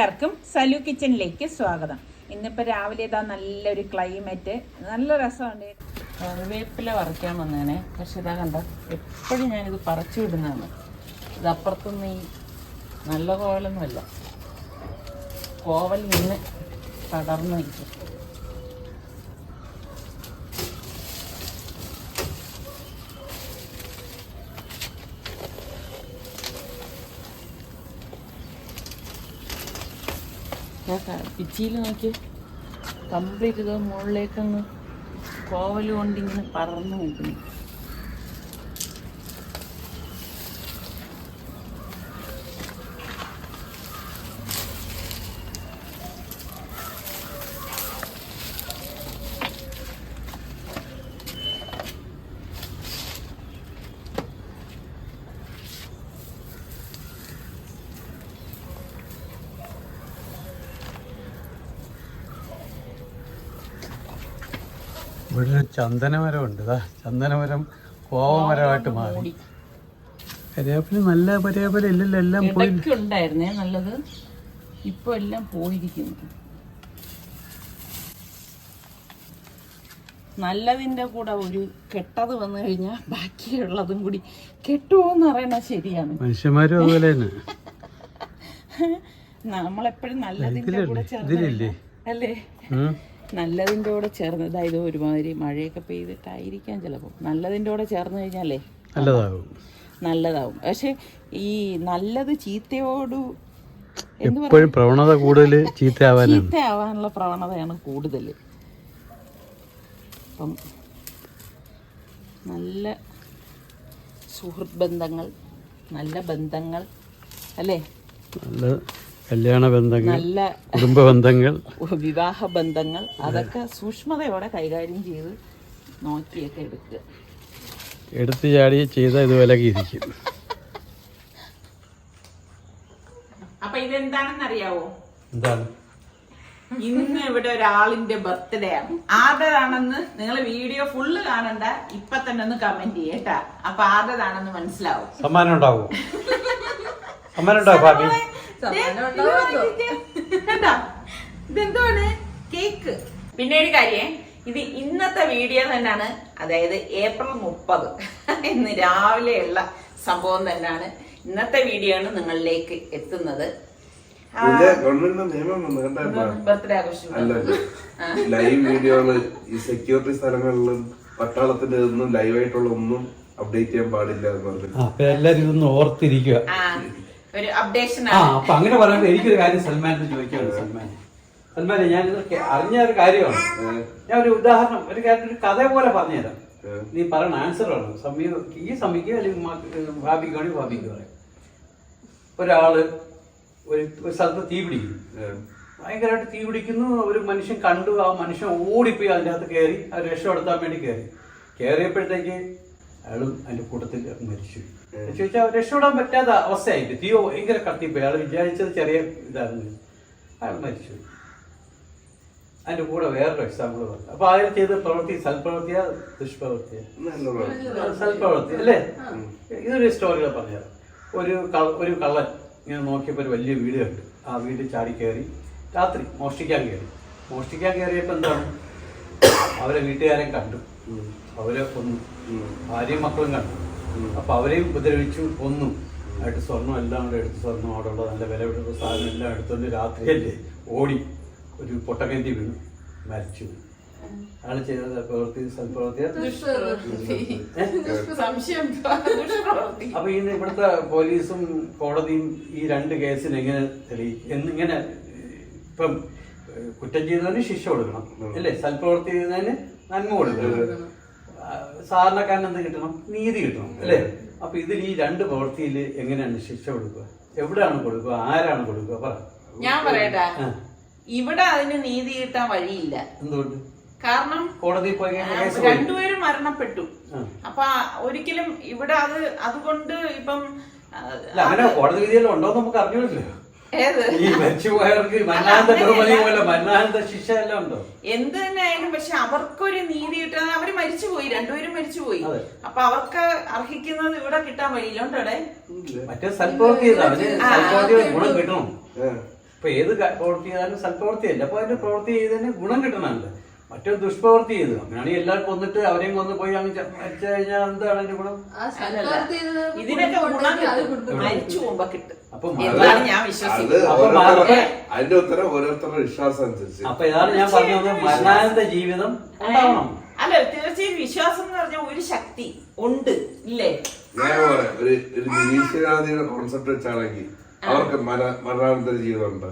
എല്ലാവർക്കും സലു കിച്ചണിലേക്ക് സ്വാഗതം. ഇന്നിപ്പോൾ രാവിലെ ഇതാ നല്ലൊരു ക്ലൈമറ്റ്. നല്ല രസമുണ്ട് കറിവേപ്പില പറിക്കാൻ വന്നേനെ. പക്ഷെ ഇതാ കണ്ട എപ്പോഴും ഞാനിത് പറിച്ചു വിടുന്നതാണ് ഇത് അപ്പുറത്തൊന്നും ഈ നല്ല കോവലൊന്നുമല്ല. കോവൽ നിന്ന് പടർന്നു നിൽക്കും. പിച്ചിയിൽ നോക്കി കംപ്ലീറ്റ് ഇത് മുകളിലേക്കങ്ങ് കോവൽ കൊണ്ടിങ്ങനെ പറന്ന് നിൽക്കുന്നു ഇവിടെ ഒരു ചന്ദനമരം ഉണ്ട് ഇതാ ചന്ദനമരം കോവമരമായിട്ട് മാറി. മൂടി നല്ല കരിവേപ്പില ഇല്ലല്ലോ എല്ലാം പോയി. ഉണ്ടായിരുന്നേ നല്ലത്. ഇപ്പൊ എല്ലാം പോയിരിക്കുന്നു. നല്ലതിന്റെ കൂടെ ഒരു കെട്ടത് വന്നു കഴിഞ്ഞാൽ ബാക്കിയുള്ളതും കൂടി കെട്ടുമോന്ന് പറയണ ശരിയാണ്. മനുഷ്യന്മാരും അതുപോലെ തന്നെ. നമ്മളെപ്പോഴും നല്ലതിന്റെ കൂടെ ചേർന്നില്ലേ അല്ലേ. നല്ലതിന്റെ കൂടെ ചേർന്ന് അതായത് ഒരുമാതിരി മഴയൊക്കെ പെയ്തിട്ടായിരിക്കാം ചിലപ്പോൾ നല്ലതിന്റെ കൂടെ ചേർന്ന് കഴിഞ്ഞാലേ നല്ലതാവും നല്ലതാവും പക്ഷെ ഈ നല്ലത് ചീത്തയോട് എപ്പോഴും പ്രവണത കൂടുതൽ ചീത്തയാവാനാണ് ചീത്തയാവാനുള്ള പ്രവണതയാണ് കൂടുതൽ അപ്പം നല്ല സുഹൃത്ത് ബന്ധങ്ങൾ നല്ല ബന്ധങ്ങൾ അല്ലേ? നല്ല കല്യാണ ബന്ധങ്ങൾ നല്ല കുടുംബ ബന്ധങ്ങൾ. വിവാഹ ബന്ധങ്ങൾ അതൊക്കെ സൂക്ഷ്മതയോടെ കൈകാര്യം ചെയ്ത് നോക്കിയൊക്കെ എടുക്കുക. എടുത്തു ചാടി ചെയ്ത ഇതുപോലെ ഇരിക്കും. അപ്പൊ ഇതെന്താണെന്ന് അറിയാവോ എന്താണ്? ഇന്ന് ഇവിടെ ഒരാളിന്റെ ബർത്ത്ഡേ ആണ്. ആരുടേതാണെന്ന് നിങ്ങൾ വീഡിയോ ഫുള്ള് കാണണ്ട ഇപ്പൊ തന്നെ ഒന്ന് കമന്റ് ചെയ്യട്ടാ അപ്പൊ ആരുടേതാണെന്ന് മനസ്സിലാവും. സമ്മാനം ഉണ്ടാവും? സമ്മാനം ഉണ്ടാവും കണ്ടോ? ഇതെന്തുവാണ് കേക്ക്. പിന്നെ ഒരു കാര്യം ഇത് ഇന്നത്തെ വീഡിയോ തന്നെയാണ് അതായത് ഏപ്രിൽ മുപ്പത് ഇന്ന് രാവിലെയുള്ള സംഭവം തന്നെയാണ് ഇന്നത്തെ വീഡിയോ ആണ് നിങ്ങളിലേക്ക് എത്തുന്നത്? ബർത്ത്ഡേ ആഘോഷം അല്ല ലൈവ് വീഡിയോകൾ ഈ സെക്യൂരിറ്റി സ്ഥലങ്ങളിലും പട്ടാളത്തിന്റെ ഒന്നും ലൈവായിട്ടുള്ള ഒന്നും അപ്ഡേറ്റ് ചെയ്യാൻ പാടില്ല എന്ന് പറഞ്ഞു എല്ലാരും ഇതൊന്ന് ഓർത്തിരിക്കുക. ഒരു അപ്ഡേഷൻ ആ അപ്പൊ അങ്ങനെ പറയുമ്പോൾ എനിക്കൊരു കാര്യം സൽമാനത്ത് ചോദിക്കാണ് സൽമാൻ സൽമാനെ ഞാൻ അറിഞ്ഞ ഒരു കാര്യമാണ്. ഞാൻ ഒരു ഉദാഹരണം ഒരു കാര്യം ഒരു കഥ പോലെ പറഞ്ഞുതരാം. നീ പറയണ ആൻസർ ആണ്. സമീപം ഈ സമയക്ക് അല്ലെങ്കിൽ ഭാപിക്കുകയാണെങ്കിൽ പറയാം. ഒരാൾ ഒരു ഒരു സ്ഥലത്ത് തീ പിടിക്കും. ഭയങ്കരമായിട്ട് തീ പിടിക്കുന്നു. ഒരു മനുഷ്യൻ കണ്ടു. ആ മനുഷ്യൻ ഓടിപ്പോയി അതിന്റെ അകത്ത് കയറി. ആ രക്ഷപ്പെടുത്താൻ വേണ്ടി കയറി. കയറിയപ്പോഴത്തേക്ക് അയാളും അതിന്റെ കൂട്ടത്തിൽ മരിച്ചു ചോദിച്ചാൽ രക്ഷപ്പെടാൻ പറ്റാത്ത അവസ്ഥയായിട്ട്. തീയോ ഭയങ്കര കത്തിപ്പോയി. അയാൾ വിചാരിച്ചത് ചെറിയ ഇതായിരുന്നു. അയാൾ മരിച്ചു. അതിന്റെ കൂടെ വേറൊരു എക്സാമ്പിൾ പറഞ്ഞു അപ്പൊ അയാൾ ചെയ്ത് പ്രവൃത്തി സൽപ്രവൃത്തിയ ദുഷ്പ്രവൃത്തിയ? സൽപ്രവൃത്തി. അല്ലേ? ഇതൊരു സ്റ്റോറികൾ പറഞ്ഞത് ഒരു ഒരു കള്ളൻ ഇങ്ങനെ നോക്കിയപ്പോൾ ഒരു വലിയ വീട് കണ്ടു. ആ വീട് ചാടി കയറി രാത്രി മോഷ്ടിക്കാൻ കയറി മോഷ്ടിക്കാൻ കയറിയപ്പോൾ എന്താണ്? അവരെ വീട്ടുകാരെ കണ്ടു. അവരെ കൊന്നു. ഭാര്യയും മക്കളും കണ്ടു. അപ്പൊ അവരെയും ഉപദ്രവിച്ചു കൊന്നു. ആയിട്ട് സ്വർണം എല്ലാം കൂടെ എടുത്ത് സ്വർണം അവിടെ ഉള്ള നല്ല വില വിടുന്ന സാധനം എല്ലാം എടുത്തുകൊണ്ട് രാത്രിയല്ലേ ഓടി ഒരു പൊട്ടക്കന്തി വീണു മരിച്ചു. അയാൾ ചെയ്ത പ്രവൃത്തി സൽപ്രവർത്തി. അപ്പൊ ഈ ഇവിടുത്തെ പോലീസും കോടതിയും ഈ രണ്ട് കേസിന് എങ്ങനെ തെളിയിക്കും എന്നിങ്ങനെ ഇപ്പം കുറ്റം ചെയ്തതിന് ശിക്ഷ കൊടുക്കണം അല്ലേ? സൽപ്രവർത്തി ചെയ്തതിന് നന്മ കൊടുക്കണം. സാധാരണക്കാരന് എന്ത് കിട്ടണം? നീതി കിട്ടണം അല്ലേ? അപ്പൊ ഇതിൽ ഈ രണ്ട് പ്രവൃത്തിയിൽ എങ്ങനെയാണ് ശിക്ഷ കൊടുക്കുക? എവിടെയാണ് കൊടുക്കുക? ആരാണ് കൊടുക്കുക? പറ. ഞാൻ പറയട്ടാ. ഇവിടെ അതിന് നീതി കിട്ടാൻ വഴിയില്ല. എന്തുകൊണ്ട്? കാരണം കോടതി പോയി കഴിഞ്ഞാൽ രണ്ടുപേരും മരണപ്പെട്ടു. അപ്പൊ ഒരിക്കലും ഇവിടെ അത് അതുകൊണ്ട് ഇപ്പം അങ്ങനെ കോടതി വിധിയെല്ലാം ഉണ്ടോ നമുക്ക് അറിഞ്ഞില്ലല്ലോ ഈ മരിച്ചുപോയവർക്ക് മരണാനന്ത ബഹുമതി പോലെ ശിക്ഷ എല്ലാം ഉണ്ടോ? എന്ത് തന്നെ ആയാലും പക്ഷെ അവർക്കൊരു നീതി കിട്ടാൻ അവർ മരിച്ചുപോയി രണ്ടുപേരും മരിച്ചുപോയി. അപ്പൊ അവർക്ക് അർഹിക്കുന്നത് ഇവിടെ കിട്ടാൻ വഴിയില്ല ഉണ്ടോടെ മറ്റേ സൽപ്രവൃത്തി ഗുണം കിട്ടണം. ഇപ്പൊ ഏത് പ്രവൃത്തി ചെയ്താലും സൽപ്രവൃത്തിയല്ല. അപ്പൊ അതിന്റെ പ്രവൃത്തി ചെയ്തതിന് ഗുണം കിട്ടണമല്ലോ. മറ്റൊരു ദുഷ്പ്രവൃത്തി ചെയ്തു. അങ്ങനെയാണെങ്കിൽ എല്ലാവരും കൊന്നിട്ട് അവരെയും കൊന്ന് പോയി അങ്ങ് മരിച്ചു കഴിഞ്ഞാൽ എന്താണ് അതിന്റെ ഗുണം? ഇതിനൊക്കെ ഗുണം കിട്ടും. മരിച്ചു പോകുമ്പോ കിട്ടും. അപ്പൊ എന്നാണ് ഞാൻ അത് വിശ്വസിക്കുന്നത് അപ്പൊ ഓരോരുത്തരുടെ മാർഗം- അതിന്റെ ഉത്തരം ഓരോരുത്തരുടെ വിശ്വാസം അനുസരിച്ച്. അപ്പൊ ഇതാണ് ഞാൻ പറഞ്ഞത് മരണാനന്ത ജീവിതം ഉണ്ടാവണം. അല്ല തീർച്ചയായും വിശ്വാസം എന്ന് പറഞ്ഞാൽ ഒരു ശക്തി ഉണ്ട് ഇല്ലേ? ഞാൻ പറയാം ഒരു ഒരു കോൺസെപ്റ്റ് വെച്ചാണെങ്കിൽ അവർക്ക് മര- മരണാനന്തര ജീവിതം ഉണ്ട്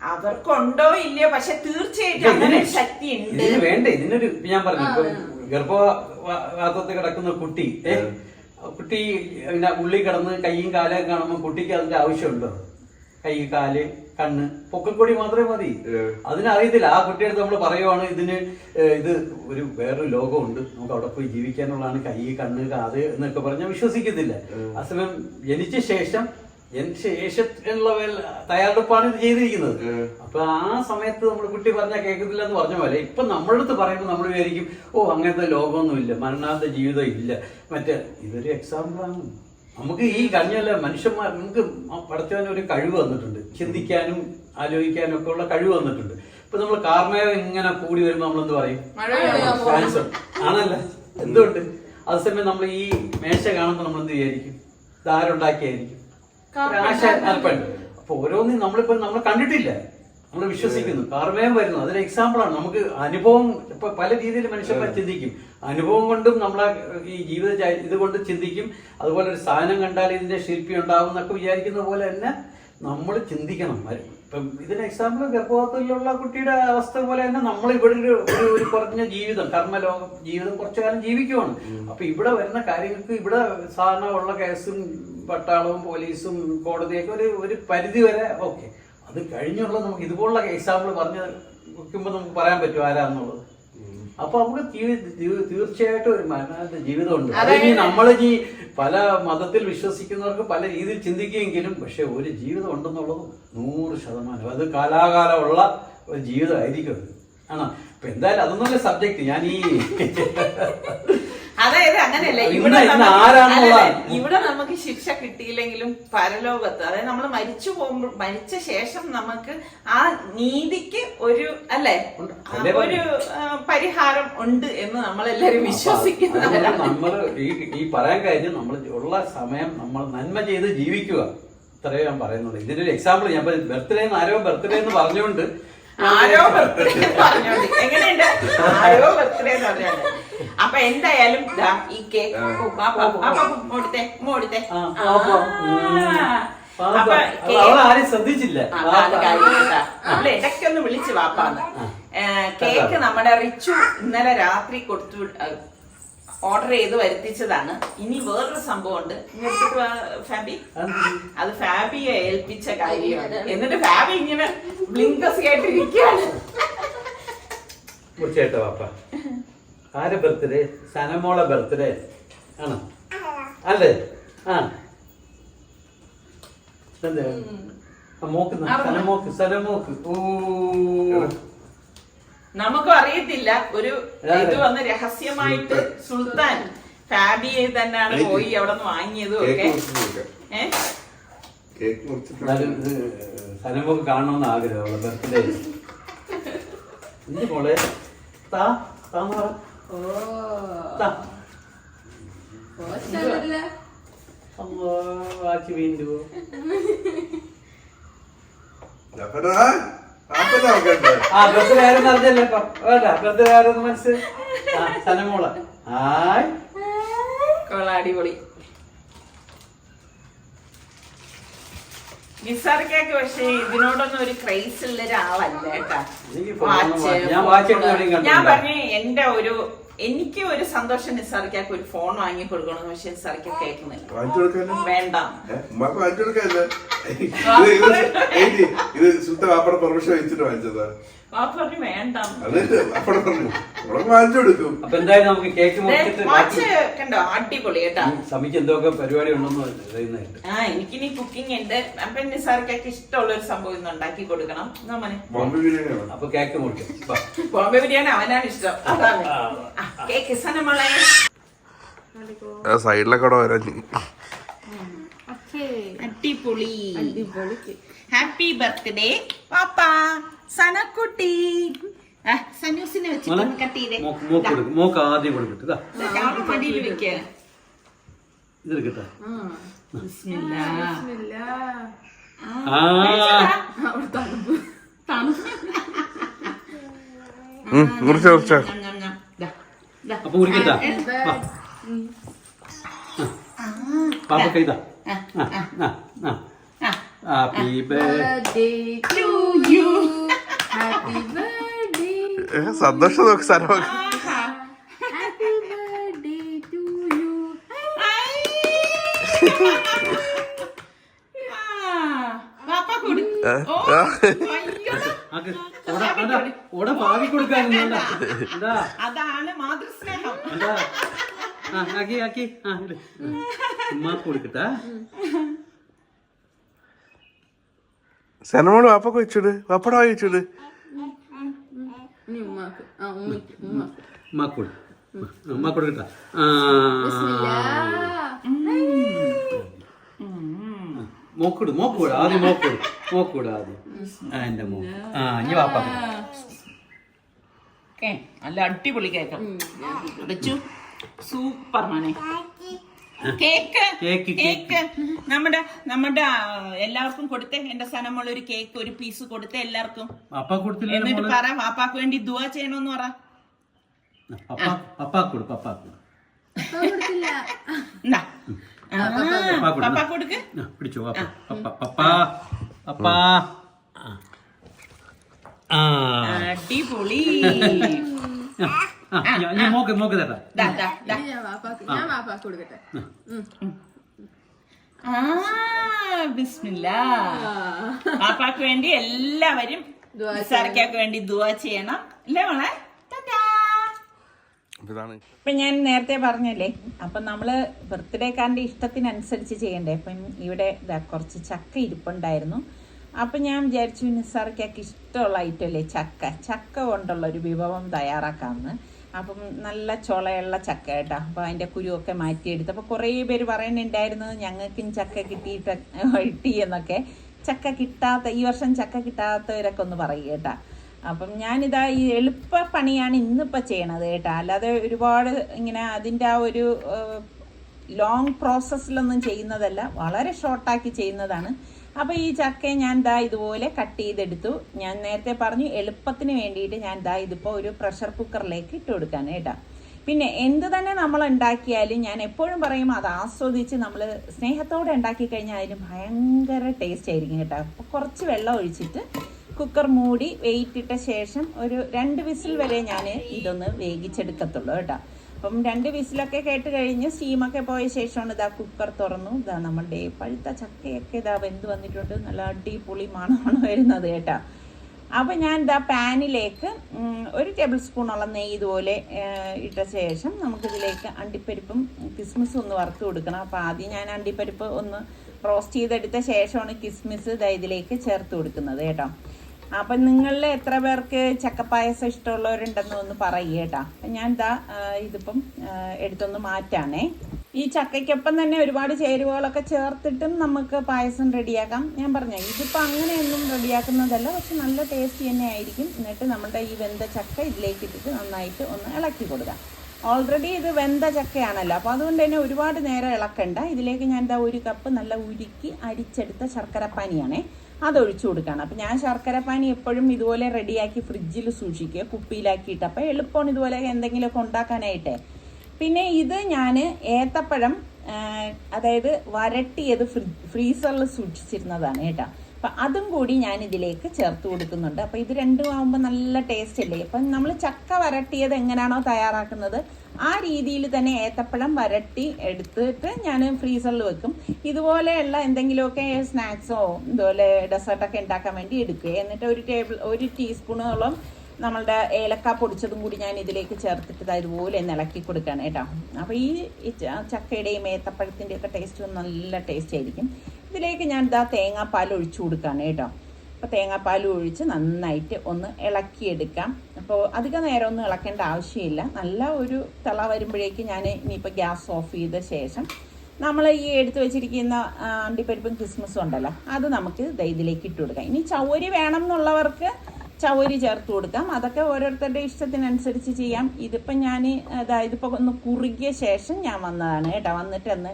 അവർക്കുണ്ടോ ഇല്ലയോ പക്ഷെ തീർച്ചയായിട്ടും അങ്ങനെ ഒരു ശക്തി ഉണ്ട് ഇതിന് വേണ്ടേ. ഇതിനൊരു ഞാൻ പറഞ്ഞു ഇപ്പൊ ഗർഭവാസത്തിൽ കിടക്കുന്ന കുട്ടി കുട്ടി പിന്നെ ഉള്ളി കിടന്ന് കൈയും കാലും കാണുമ്പോൾ കുട്ടിക്ക് അതിന്റെ ആവശ്യമുണ്ടോ? കൈ കാൽ കണ്ണ് പൊക്കൽക്കൊടി മാത്രമേ മതി. അതിനറിയത്തില്ല. ആ കുട്ടിയുടെ നമ്മൾ പറയുവാണ് ഇതിന് ഇത് ഒരു വേറൊരു ലോകമുണ്ട്. നമുക്ക് അവിടെ പോയി ജീവിക്കാനുള്ളതാണ് കൈ കണ്ണ് കാത് എന്നൊക്കെ പറഞ്ഞാൽ വിശ്വസിക്കത്തില്ല. അസമയം ജനിച്ച ശേഷം ജനിച്ച വേല- തയ്യാറെടുപ്പാണ് ഇത് ചെയ്തിരിക്കുന്നത്. അപ്പൊ ആ സമയത്ത് നമ്മൾ കുട്ടി പറഞ്ഞാൽ കേൾക്കത്തില്ല എന്ന് പറഞ്ഞ പോലെ ഇപ്പൊ നമ്മളുടെ അടുത്ത് പറയുമ്പോൾ നമ്മൾ വിചാരിക്കും ഓ അങ്ങനത്തെ ലോകമൊന്നുമില്ല മരണാന്ത ജീവിതം ഇല്ല. മറ്റേ ഇതൊരു എക്സാമ്പിളാണ് നമുക്ക് ഈ കഴിഞ്ഞല്ല മനുഷ്യന്മാർ നമുക്ക് പഠിച്ചവന് ഒരു കഴിവ് വന്നിട്ടുണ്ട്. ചിന്തിക്കാനും ആലോചിക്കാനും ഒക്കെ ഉള്ള കഴിവ് വന്നിട്ടുണ്ട്. ഇപ്പൊ നമ്മൾ കാർമേഘം ഇങ്ങനെ കൂടി വരുമ്പോൾ നമ്മൾ എന്ത് പറയും ക്യാൻസർ ആണല്ലോ? എന്തുകൊണ്ട് അതേസമയം നമ്മൾ ഈ മേശ കാണുമ്പോൾ നമ്മൾ എന്ത് വിചാരിക്കും? ഇതാരുണ്ടാക്കിയായിരിക്കും? അപ്പൊ ഓരോന്നും നമ്മളിപ്പോ നമ്മൾ കണ്ടിട്ടില്ല. നമ്മൾ വിശ്വസിക്കുന്നു. കാർമേയം വരുന്നു. അതൊരു എക്സാമ്പിൾ ആണ്. നമുക്ക് അനുഭവം ഇപ്പൊ പല രീതിയിൽ മനുഷ്യന്മാർ ചിന്തിക്കും. അനുഭവം കൊണ്ടും നമ്മളെ ഈ ജീവിത ഇതുകൊണ്ട് ഇത് കൊണ്ട് ചിന്തിക്കും. അതുപോലെ ഒരു സാധനം കണ്ടാൽ ഇതിന്റെ ശില്പി ഉണ്ടാവും എന്നൊക്കെ വിചാരിക്കുന്ന പോലെ തന്നെ നമ്മൾ ചിന്തിക്കണം. ഇതിന് എക്സാമ്പിൾ ഗർഭപാത്രത്തിലുള്ള കുട്ടിയുടെ അവസ്ഥ പോലെ തന്നെ നമ്മൾ ഇവിടെ ഒരു ഒരു- കുറഞ്ഞ ജീവിതം കർമ്മലോകം ജീവിതം കുറച്ചു കാലം ജീവിക്കുവാണ്. അപ്പൊ ഇവിടെ വരുന്ന കാര്യങ്ങൾക്ക് ഇവിടെ സാധാരണ ഉള്ള കേസും പട്ടാളവും പോലീസും കോടതിയൊക്കെ ഒരു ഒരു പരിധി വരെ ഓക്കെ അത് കഴിഞ്ഞുള്ള നമുക്ക് ഇതുപോലുള്ള എക്സാമ്പിൾ പറഞ്ഞ് വെക്കുമ്പോൾ നമുക്ക് പറയാൻ പറ്റും ആരാന്നുള്ളത്. അപ്പൊ നമുക്ക് തീർച്ചയായിട്ടും ഒരു മരണ ജീവിതമുണ്ട്. നമ്മൾ ഈ പല മതത്തിൽ വിശ്വസിക്കുന്നവർക്ക് പല രീതിയിൽ ചിന്തിക്കുമെങ്കിലും പക്ഷെ ഒരു ജീവിതം ഉണ്ടെന്നുള്ളത് നൂറ് ശതമാനം. അത് കാലാകാലമുള്ള ഒരു ജീവിതമായിരിക്കും അത്. ആണോ? ഇപ്പൊ എന്തായാലും അതൊന്നും സബ്ജക്ട് ഞാൻ ഈ അതായത് അങ്ങനെയല്ല ഇവിടെ നമുക്ക് ഇവിടെ നമുക്ക് ശിക്ഷ കിട്ടിയില്ലെങ്കിലും പരലോകത്ത് അതായത് നമ്മൾ മരിച്ചു പോകുമ്പോൾ മരിച്ച ശേഷം നമുക്ക് ആ നീതിക്ക് ഒരു അല്ലെ ഒരു പരിഹാരം ഉണ്ട് എന്ന് നമ്മളെല്ലാരും വിശ്വസിക്കുന്നു. വിശ്വസിക്കുന്നവരാണ് നമ്മൾ ഈ പറയാൻ കാര്യം നമ്മൾ ഉള്ള സമയം നമ്മൾ നന്മ ചെയ്ത് ജീവിക്കുക. ഇത്രയേ ഞാൻ പറയുന്നുള്ളൂ. ഒരു എക്സാമ്പിൾ ഞാൻ ബർത്ത്ഡേ എന്ന് ആരോ ബർത്ത്ഡേ എന്ന് പറഞ്ഞുകൊണ്ട് ആരോ ബർത്ത്ഡേ പറഞ്ഞോണ്ട് എങ്ങനെയുണ്ട്? ആരോ ബർത്ത്ഡേ എന്ന് പറഞ്ഞോണ്ട് അപ്പൊ എന്തായാലും ദാ ഈ കേക്ക് മോടിത്തെ ശ്രദ്ധിച്ചില്ല. അവൾ ഇടയ്ക്കൊന്ന് വിളിച്ച് വാപ്പാന്ന്. കേക്ക് നമ്മുടെ റിച്ചു ഇന്നലെ രാത്രി കൊടുത്തു ഓർഡർ ചെയ്ത് വരുത്തിച്ചതാണ്. ഇനി വേറൊരു സംഭവം ഉണ്ട് ഇങ്ങോട്ട് ഫാബി. അത് ഫാബിയെ ഏൽപ്പിച്ച കാര്യമാണ്. എന്നിട്ട് ഫാബി ഇങ്ങനെ ബ്ലിങ്കസ് കേട്ടിരിക്കുകയാണ് തീർച്ചയായിട്ടും ആരെ ബർത്ത്ഡേ സനമോളെ ബർത്ത്ഡേ ആണോ? അല്ലേ? ആ. മോക്ക് സനമോക്ക് സനമോക്ക്. ഓ. നമുക്കും അറിയത്തില്ല. ഒരു. ഇത് വന്ന് രഹസ്യമായിട്ട് സുൽത്താൻ. ഫാബിയെ തന്നെയാണ് പോയി അവിടെ നിന്ന് വാങ്ങിയതും കേക്ക് ഒക്കെ സനമോക്ക് കാണണമെന്ന് ആഗ്രഹം അവളെ ബർത്ത്ഡേ എന്ത് മോളെ. താ താന്ന് പറ. താ അമ്മോ, വാച്ച് വീണ്ടും. ആ ആരെന്ന് അറിഞ്ഞല്ലേ ഇപ്പൊ. വേണ്ട മനസ്സ്. സനമോള. കൊള്ളാം, നിസാർക്കൊക്കെ പക്ഷേ ഇതിനോടൊന്നും ഒരു ക്രൈസ് ഉള്ള ഒരാളല്ല കേട്ടാ. ഞാൻ പറഞ്ഞു എന്റെ ഒരു എനിക്ക് ഒരു സന്തോഷം നിസാർക്കൊക്കെ ഒരു ഫോൺ വാങ്ങി കൊടുക്കണം പക്ഷെ നിസാർക്ക് കേൾക്കുന്നില്ല. വേണ്ട. ഇത് ഇത് ഏയ് ഇത് സുത്ത വാപ്പടെ പെർമിഷൻ വെച്ചിട്ട് വാങ്ങിച്ചതാ. പറഞ്ഞു വേണ്ട. അപ്പൊ എന്തായാലും നമുക്ക് കേക്ക് കണ്ടോ? അടിപൊളി കേട്ടാ. സമിക്ക് എന്തൊക്കെ പരിപാടി ഉണ്ടെന്ന് ആ എനിക്കിനി കുക്കിംഗ് ഉണ്ട്. അപ്പൊ നിസാർക്കൊക്കെ ഇഷ്ടമുള്ള ഒരു സംഭവം ഇന്ന് ഉണ്ടാക്കി കൊടുക്കണം. അപ്പൊ കേക്ക് മുറിക്കും. വാ. ബോംബെ ബിരിയാണി അവനാണ് ഇഷ്ടം. അതാണ്. ആ, കേക്ക് സനമോളെ സൈഡിലൊക്കെ അച്ഛ അടിപൊളി. ഹാപ്പി ബർത്ത്ഡേ പാപ്പ സനക്കുട്ടി. സനൂസിനെ ഒന്ന് കട്ട് ചെയ്തേ. മോക്ക് മോക്ക് മോക്ക് ആദ്യം കൊടുക്കട്ടെ മടിയിൽ വെക്ക. ഇത് എടുക്കട്ടെ ബിസ്മില്ലാ. ആ മുറിച്ചോ മുറിച്ചോ ഞം, ഞം, ഞം. ദാ, ദാ. അപ്പൊ കുടിക്കട്ടാ പാപ്പ കൈതാ ആ, ഹാപ്പി ബർത്ത്ഡേ ഏ, പാവി നോക്ക് എന്താ? അതാണ് മാതൃസ്നേഹം. ആക്കി ആക്കി. ആ കൊടുക്കട്ടാ. സനമോൾ വാപ്പൊക്കെ വെച്ചിട്. വാപ്പടെ വായി വെച്ചിട് ഉമ്മ കൊടു ഉമ്മ കൊടുക്കട്ടാ ആ മോക്കൂട് മോക്കൂട് ആദ്യം മോക്കൂട് മോക്കൂട് ആദ്യം. ആ എന്റെ മോ ആ ഇനി വാപ്പാ ഓക്കേ, നല്ല അടിപൊളി കേക്കാം. Super money cake cake, cake. നമ്മുടെ നമ്മുടെ എല്ലാവർക്കും കൊടുത്തേ. എന്റെ സ്ഥലമുള്ള ഒരു കേക്ക് ഒരു പീസ് കൊടുത്തേ എല്ലാവർക്കും. എന്നിട്ട് പറ വാപ്പാക്ക് വേണ്ടി ദുവാ ചെയ്യണോന്ന് പറ. അടിപൊളി. ഞാൻ- ഞാൻ മോക്ക് മോക്ക് ദാ, ദാ, ദാ. ഞാൻ വാപ്പാക്ക് കൊടുക്കട്ടെ. ആ. ബിസ്മില്ലാ. പാപ്പാക്ക് വേണ്ടി എല്ലാവരും നിസാർക്കാക്ക് വേണ്ടി ദുവാ ചെയ്യണം. അല്ലേ മോളെ? ഇപ്പൊ ഞാൻ നേരത്തെ പറഞ്ഞല്ലേ അപ്പൊ നമ്മൾ ബർത്ത്ഡേക്കാരന്റെ ഇഷ്ടത്തിനനുസരിച്ച് ചെയ്യണ്ടേ? അപ്പം ഇവിടെ ദാ കുറച്ച് ചക്ക ഇരിപ്പുണ്ടായിരുന്നു. അപ്പൊ ഞാൻ വിചാരിച്ചു നിസാർക്കൊക്കെ ഇഷ്ടമുള്ള ഐറ്റം അല്ലേ ചക്ക? ചക്ക കൊണ്ടുള്ള ഒരു വിഭവം തയ്യാറാക്കാമെന്ന് അപ്പം നല്ല ചുളയുള്ള ചക്ക കേട്ടോ. അപ്പം അതിന്റെ കുരുവൊക്കെ മാറ്റിയെടുത്ത്. അപ്പോൾ കുറേ പേര് പറയുന്നുണ്ടായിരുന്നു ഞങ്ങൾക്കും ചക്ക കിട്ടിയിട്ട് കിട്ടി എന്നൊക്കെ. ചക്ക കിട്ടാത്ത ഈ വർഷം ചക്ക കിട്ടാത്തവരൊക്കെ ഒന്ന് പറയുക കേട്ടാ. അപ്പം ഞാനിതാ ഈ എളുപ്പ പണിയാണ് ഇന്നിപ്പോൾ ചെയ്യണത് കേട്ടോ. അല്ലാതെ ഒരുപാട് ഇങ്ങനെ അതിന്റെ ആ ഒരു ലോങ് പ്രോസസ്സിലൊന്നും ചെയ്യുന്നതല്ല. വളരെ ഷോർട്ടാക്കി ചെയ്യുന്നതാണ്. അപ്പോൾ ഈ ചക്കയെ ഞാൻ ദാ ഇതുപോലെ കട്ട് ചെയ്തെടുത്തു. ഞാൻ നേരത്തെ പറഞ്ഞു എളുപ്പത്തിന് വേണ്ടിയിട്ട് ഞാൻ ദാ ഇതിപ്പോ ഒരു പ്രഷർ കുക്കറിലേക്ക് ഇട്ട് കൊടുക്കാൻ കേട്ടോ. പിന്നെ എന്ത് തന്നെ നമ്മൾ ഉണ്ടാക്കിയാലും ഞാൻ എപ്പോഴും പറയും അത് ആസ്വദിച്ച് നമ്മൾ സ്നേഹത്തോടെ ഉണ്ടാക്കി കഴിഞ്ഞാൽ അതിന് ഭയങ്കര ടേസ്റ്റ് ആയിരിക്കും കേട്ടോ. അപ്പോൾ കുറച്ച് വെള്ളം ഒഴിച്ചിട്ട് കുക്കർ മൂടി വെയിറ്റ് ഇട്ട ശേഷം ഒരു രണ്ട് വിസിൽ വരെ ഞാൻ ഇതൊന്ന് വേവിച്ചെടുക്കത്തുള്ളൂ കേട്ടോ. അപ്പം രണ്ട് വിസിലൊക്കെ കേട്ട് കഴിഞ്ഞ് സ്റ്റീമൊക്കെ പോയ ശേഷമാണ് ഇതാ കുക്കർ തുറന്നു. ഇതാ നമ്മളുടെ പഴുത്ത ചക്കയൊക്കെ ഇതാ വെന്ത് വന്നിട്ടുണ്ട്. നല്ല അടിപൊളി മണമാണ് വരുന്നത് കേട്ടോ. അപ്പം ഞാൻ ഇതാ പാനിലേക്ക് ഒരു ടേബിൾ സ്പൂണോളം നെയ്യ് ഇതുപോലെ ഇട്ട ശേഷം നമുക്കിതിലേക്ക് അണ്ടിപ്പരിപ്പും കിസ്മിസും ഒന്ന് വറുത്ത് കൊടുക്കണം. അപ്പോൾ ആദ്യം ഞാൻ അണ്ടിപ്പരിപ്പ് ഒന്ന് റോസ്റ്റ് ചെയ്തെടുത്ത ശേഷമാണ് കിസ്മിസ് ഇതാ ഇതിലേക്ക് ചേർത്ത് കൊടുക്കുന്നത് കേട്ടോ. അപ്പം നിങ്ങളിൽ എത്ര പേർക്ക് ചക്കപ്പായസം ഇഷ്ടമുള്ളവരുണ്ടെന്ന് ഒന്ന് പറയേട്ടാ അപ്പൊ ഞാൻ ഇതാ ഇതിപ്പം എടുത്തൊന്ന് മാറ്റാണേ. ഈ ചക്കയ്ക്കൊപ്പം തന്നെ ഒരുപാട് ചേരുവകളൊക്കെ ചേർത്തിട്ടും നമുക്ക് പായസം റെഡിയാക്കാം. ഞാൻ പറഞ്ഞ ഇതിപ്പോൾ അങ്ങനെയൊന്നും റെഡിയാക്കുന്നതല്ല പക്ഷെ നല്ല ടേസ്റ്റ് തന്നെ ആയിരിക്കും. എന്നിട്ട് നമ്മുടെ ഈ വെന്ത ചക്ക ഇതിലേക്ക് ഇട്ടിട്ട് നന്നായിട്ട് ഒന്ന് ഇളക്കി കൊടുക്കാം. ഓൾറെഡി ഇത് വെന്ത ചക്കയാണല്ലോ അപ്പോൾ അതുകൊണ്ട് തന്നെ ഒരുപാട് നേരം ഇളക്കണ്ട. ഇതിലേക്ക് ഞാൻ എന്താ ഒരു കപ്പ് നല്ല ഉരുക്കി അരിച്ചെടുത്ത ശർക്കരപ്പാനിയാണേ. അതൊഴിച്ചു കൊടുക്കണം. അപ്പം ഞാൻ ശർക്കര പാനി എപ്പോഴും ഇതുപോലെ റെഡിയാക്കി ഫ്രിഡ്ജിൽ സൂക്ഷിക്കുക. കുപ്പിയിലാക്കിയിട്ട് അപ്പോൾ എളുപ്പമാണ് ഇതുപോലെ എന്തെങ്കിലുമൊക്കെ ഉണ്ടാക്കാനായിട്ട്. പിന്നെ ഇത് ഞാൻ ഏത്തപ്പഴം അതായത് വരട്ടിയത് ഫ്രീസറിൽ സൂക്ഷിച്ചിരുന്നതാണ് കേട്ടോ. അപ്പം അതും കൂടി ഞാൻ ഇതിലേക്ക് ചേർത്ത് കൊടുക്കുന്നുണ്ട്. അപ്പം ഇത് രണ്ടും ആകുമ്പോൾ നല്ല ടേസ്റ്റ് അല്ലേ? അപ്പം നമ്മൾ ചക്ക വരട്ടിയത് എങ്ങനെയാണോ തയ്യാറാക്കുന്നത്. ആ രീതിയിൽ തന്നെ ഏത്തപ്പഴം വരട്ടി എടുത്തിട്ട് ഞാൻ ഫ്രീസറിൽ വെക്കും. ഇതുപോലെയുള്ള എന്തെങ്കിലുമൊക്കെ സ്നാക്സോ ഇതുപോലെ ഡെസേർട്ടൊക്കെ ഉണ്ടാക്കാൻ വേണ്ടി എടുക്കുക. എന്നിട്ട് ഒരു ടേബിൾ ഒരു ടീസ്പൂണോളം നമ്മളുടെ ഏലക്ക പൊടിച്ചതും കൂടി ഞാൻ ഇതിലേക്ക് ചേർത്തിട്ട് ഇതുപോലെ ഇളക്കി കൊടുക്കുകയാണ് കേട്ടോ. അപ്പോൾ ഈ ചക്കയുടെയും ഏത്തപ്പഴത്തിന്റെയൊക്കെ ടേസ്റ്റ് നല്ല ടേസ്റ്റ് ആയിരിക്കും. ഇതിലേക്ക് ഞാൻ ഇതാ തേങ്ങാപ്പാൽ ഒഴിച്ചു കൊടുക്കുകയാണ് കേട്ടോ. അപ്പോൾ തേങ്ങാപ്പാൽ ഒഴിച്ച് നന്നായിട്ട് ഒന്ന് ഇളക്കിയെടുക്കാം. അപ്പോൾ അധിക നേരം ഒന്നും ഇളക്കേണ്ട ആവശ്യമില്ല. നല്ല ഒരു തിള വരുമ്പോഴേക്ക് ഞാൻ ഇനിയിപ്പോൾ ഗ്യാസ് ഓഫ് ചെയ്ത ശേഷം നമ്മൾ ഈ എടുത്തു വെച്ചിരിക്കുന്ന അണ്ടിപ്പരിപ്പും ക്രിസ്മസും ഉണ്ടല്ലോ അത് നമുക്ക് ഇതിലേക്ക് ഇട്ട് കൊടുക്കാം. ഇനി ചവരി വേണം എന്നുള്ളവർക്ക് ചവരി ചേർത്ത് കൊടുക്കാം. അതൊക്കെ ഓരോരുത്തരുടെ ഇഷ്ടത്തിനനുസരിച്ച് ചെയ്യാം. ഇതിപ്പം ഞാൻ അതായത് ഇപ്പോൾ ഒന്ന് കുറുകിയ ശേഷം ഞാൻ വന്നതാണ് കേട്ടോ. വന്നിട്ട് ഒന്ന്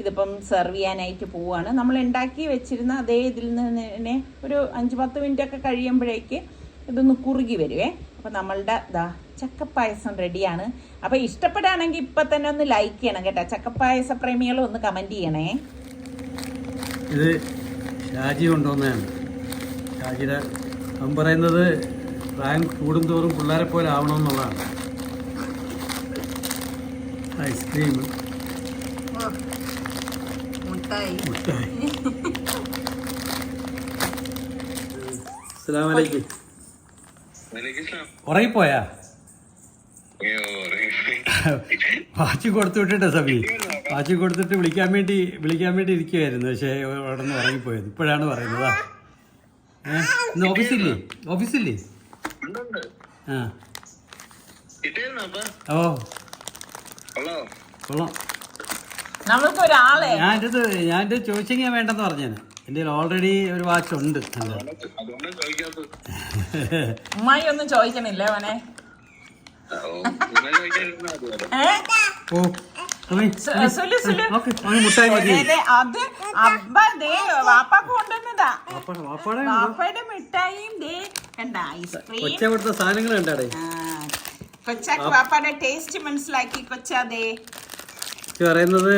ഇതിപ്പം സെർവ് ചെയ്യാനായിട്ട് പോവുകയാണ് നമ്മൾ ഉണ്ടാക്കി വെച്ചിരുന്ന അതേ ഇതിൽ നിന്ന് തന്നെ ഒരു അഞ്ച് പത്ത് മിനിറ്റ് ഒക്കെ കഴിയുമ്പോഴേക്ക് ഇതൊന്ന് കുറുകി വരുവേ. അപ്പോൾ നമ്മളുടെ ദാ ചക്കപ്പായസം റെഡിയാണ് അപ്പോൾ ഇഷ്ടപ്പെടുകയാണെങ്കിൽ ഇപ്പം തന്നെ ഒന്ന് ലൈക്ക് ചെയ്യണം കേട്ടോ. ചക്കപ്പായസ പ്രേമികളും ഒന്ന് കമന്റ് ചെയ്യണേ. ഇത് ഷാജി കൊണ്ടുവന്നതാണ്. ഷാജിയുടെ അവൻ പറയുന്നത് പ്രായം കൂടുന്തോറും പിള്ളേരെ പോലെ ആവണമെന്നുള്ളതാണ്. ഐസ്ക്രീം മുട്ടായി. ഉറങ്ങിപ്പോയാ? വാച്ച് കൊടുത്തു വിട്ടിട്ടെ സബി? വാച്ച് കൊടുത്തിട്ട് വിളിക്കാൻ വേണ്ടി വിളിക്കാൻ വേണ്ടി ഇരിക്കുവായിരുന്നു. പക്ഷേ അവിടെ നിന്ന് ഉറങ്ങിപ്പോയത് ഇപ്പോഴാണ് പറയുന്നത്. ഇന്ന് ഓഫീസില്ലേ? ഓഫീസില്ലേ? ആ. ഓ. കൊള്ളാം. നമ്മൾക്ക് ഒരാളെ. ഞാൻ ഇത് ഞാൻ ഇത് ചോദിച്ചെങ്കിൽ വേണ്ടെന്ന് പറഞ്ഞേനെ. എന്റെ ഓൾറെഡി ഒരു വാച്ച് ഉണ്ട്. ഉമ്മായി ഒന്നും ചോദിക്കണില്ലേ അവനെ? ഓ സുലു, സുലു. മുട്ടായി മതി. ദേ, ദേ, അത് അബ്ബ ദേ വാപ്പാക്ക് കൊണ്ടുവന്നതാ. വാപ്പാടെ വാപ്പാടെ വാപ്പയുടെ മിഠായിയും ദേ കണ്ട ഐസ്ക്രീം. കൊച്ച കൊടുത്ത സാധനങ്ങൾ കണ്ടാടേ? ആ, കൊച്ചാക്ക് വാപ്പാടെ ടേസ്റ്റ് മനസ്സിലാക്കി കൊച്ചാതേ ഇത് പറയുന്നത്